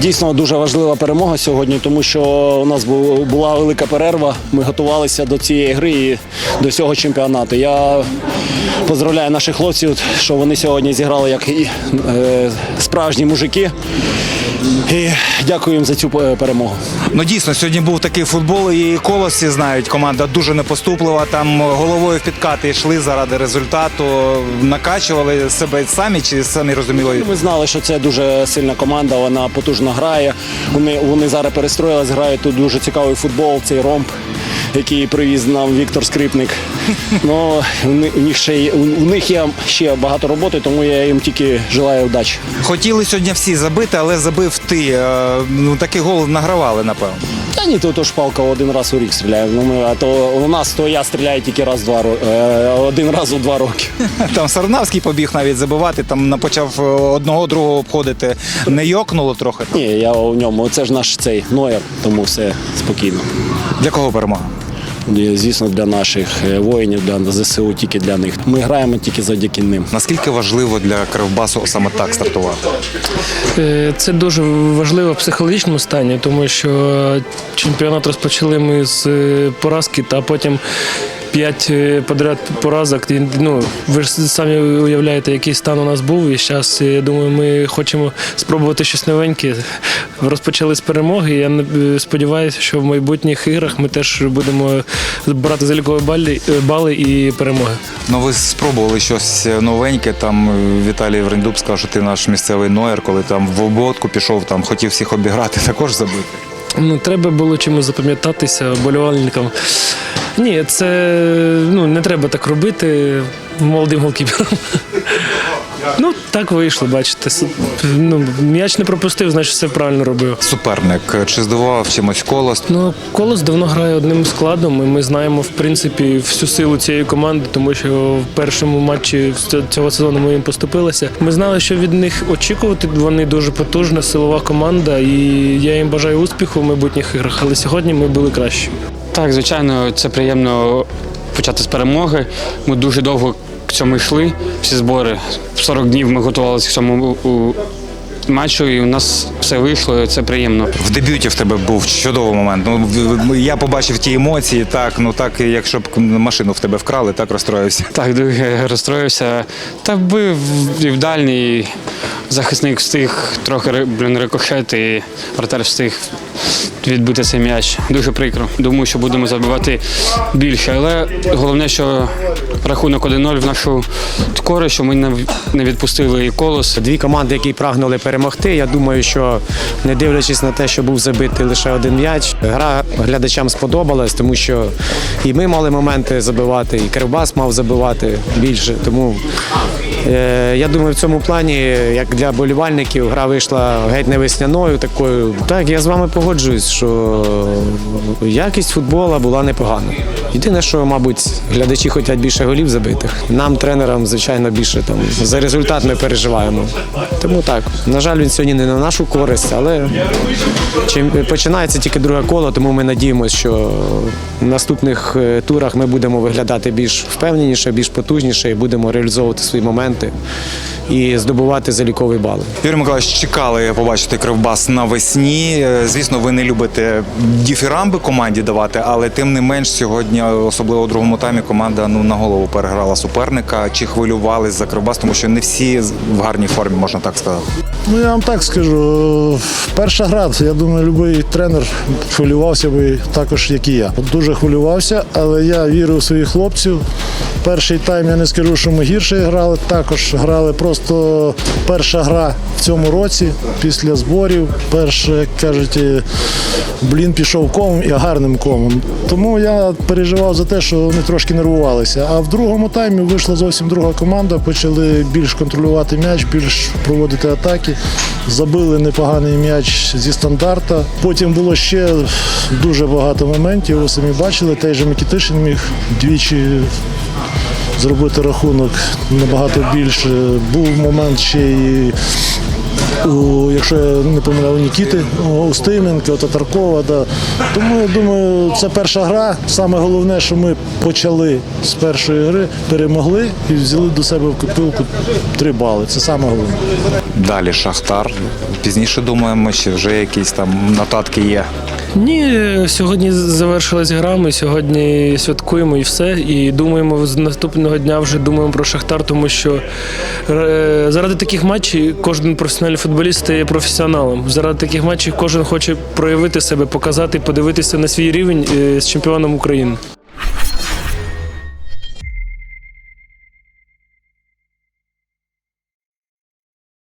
дійсно дуже важлива перемога сьогодні, тому що у нас була велика перерва. Ми готувалися до цієї гри і до цього чемпіонату. Я поздравляю наших хлопців, що вони сьогодні зіграли як е, справжні мужики. І дякую їм за цю е, перемогу. Ну дійсно, сьогодні був такий футбол, і колосі знають. Команда дуже непоступлива. Там головою в підкати йшли заради результату. Накачували себе самі чи самі розуміли. Ми знали, що це дуже сильна команда, вона потужно грає. Вони, вони зараз перестроїлись, грають тут дуже цікавий футбол, цей ромб, який привіз нам Віктор Скрипник. Ну, у них ще у них є ще багато роботи, тому я їм тільки желаю удачі. Хотіли сьогодні всі забити, але забив ти. Е, Ну такий гол награвали, напевно. Та ні, то, то ж палка один раз у рік стріляє. Ну, ми, а то у нас то я стріляю тільки раз два е, один раз у два роки. Там Сарнавський побіг навіть забивати. Там почав е, одного другого обходити. Не йокнуло трохи. Ні, я у ньому. Це ж наш цей Ноєр, тому все спокійно. Для кого перемога? І, Звісно, для наших е, воїнів, для ЗСУ, тільки для них. Ми граємо тільки завдяки ним. Наскільки важливо для Кривбасу саме так стартувати? Е, Це дуже важливо в психологічному стані, тому що чемпіонат розпочали ми з е, поразки, та потім п'ять е, подряд поразок. Ну, ви ж самі уявляєте, який стан у нас був. І зараз, я думаю, ми хочемо спробувати щось новеньке. Розпочали з перемоги. Я е, сподіваюся, що в майбутніх іграх ми теж будемо брати залікові бали, е, бали і перемоги. Ну ви спробували щось новеньке. Там е, Віталій Врендуб сказав, що ти наш місцевий ноєр, коли там в ободку пішов, там хотів всіх обіграти, також забити. Ну, треба було чимось запам'ятатися вболівальникам. Ні, це ну, не треба так робити молодим голкіпером. Ну, так вийшло, бачите. Ну, м'яч не пропустив, значить все правильно робив. Суперник чи здивував чимось колос? Ну, Колос давно грає одним складом, і ми знаємо, в принципі, всю силу цієї команди, тому що в першому матчі цього сезону ми їм поступилися. Ми знали, що від них очікувати. Вони дуже потужна, силова команда, і я їм бажаю успіху в майбутніх іграх. Але сьогодні ми були кращі. Так, звичайно, це приємно почати з перемоги. Ми дуже довго к цьому йшли. Всі збори 40 днів ми готувалися к цьому матчу, і у нас все вийшло. і Це приємно. В дебюті в тебе був чудовий момент. Ну я побачив ті емоції. Так, ну так, якщо б машину в тебе вкрали, так розстроївся. Так, дуже розстроївся. Та бив і в дальній. Захисник встиг трохи блін, рикошет, і вратар встиг відбити цей м'яч. Дуже прикро. Думаю, що будемо забивати більше. Але головне, що рахунок 1-0 в нашу користь, що ми не- відпустили і колос. Дві команди, які прагнули перемогти. Я думаю, що не дивлячись на те, що був забитий лише один м'яч, гра глядачам сподобалась, тому що і ми мали моменти забивати, і Кривбас мав забивати більше. Тому е, я думаю, в цьому плані, як для болівальників, гра вийшла геть не весняною. Такою так, я з вами погоджуюсь, що якість футбола була непогана. Єдине, що, мабуть, глядачі хочуть більше голів забитих. Нам, тренерам, звичайно, більше там за результат ми переживаємо. Тому так, на жаль, він сьогодні не на нашу користь, але починається тільки друге коло, тому ми надіємося, що в наступних е, турах ми будемо виглядати більш впевненіше, більш потужніше і будемо реалізовувати свої моменти і здобувати залікові бали. Юрій Миколаївич, чекали побачити Кривбас навесні. Е, Звісно, ви не любите діфірамби команді давати, але тим не менш сьогодні, особливо у другому таймі, команда ну на голову переграла суперника. Чи хвилювались за Кривбас, тому що не всі в гарній формі, можна так сказати. Ну я вам так скажу. Перша гра, я думаю, будь-який тренер хвилювався би також, як і я. Дуже хвилювався, але я вірю в своїх хлопців. Перший тайм я не скажу, що ми гірше грали. Також грали просто перша гра в цьому році після зборів. Перше, як кажуть, блін пішов комом і гарним комом. Тому я переживав за те, що вони трошки нервувалися. А в другому таймі вийшла зовсім друга команда, почали більш контролювати м'яч, більш проводити атаки. Забили непоганий м'яч зі стандарта. Потім було ще дуже багато моментів. Ви самі бачили, той же Микітишин міг двічі зробити рахунок набагато більше. Був момент ще і у, якщо я не помиляю, у Нікіти, у Татаркова. Да. Тому я думаю, це перша гра. Саме головне, що ми почали з першої гри, перемогли і взяли до себе в копилку три бали. Це саме головне. Далі Шахтар. Пізніше думаємо, чи вже якісь там нотатки є. Ні, сьогодні завершилась гра. Ми сьогодні святкуємо і все. І думаємо з наступного дня вже думаємо про Шахтар, тому що е, заради таких матчів кожен професіональний футболіст стає професіоналом. Заради таких матчів кожен хоче проявити себе, показати, подивитися на свій рівень е, з чемпіоном України.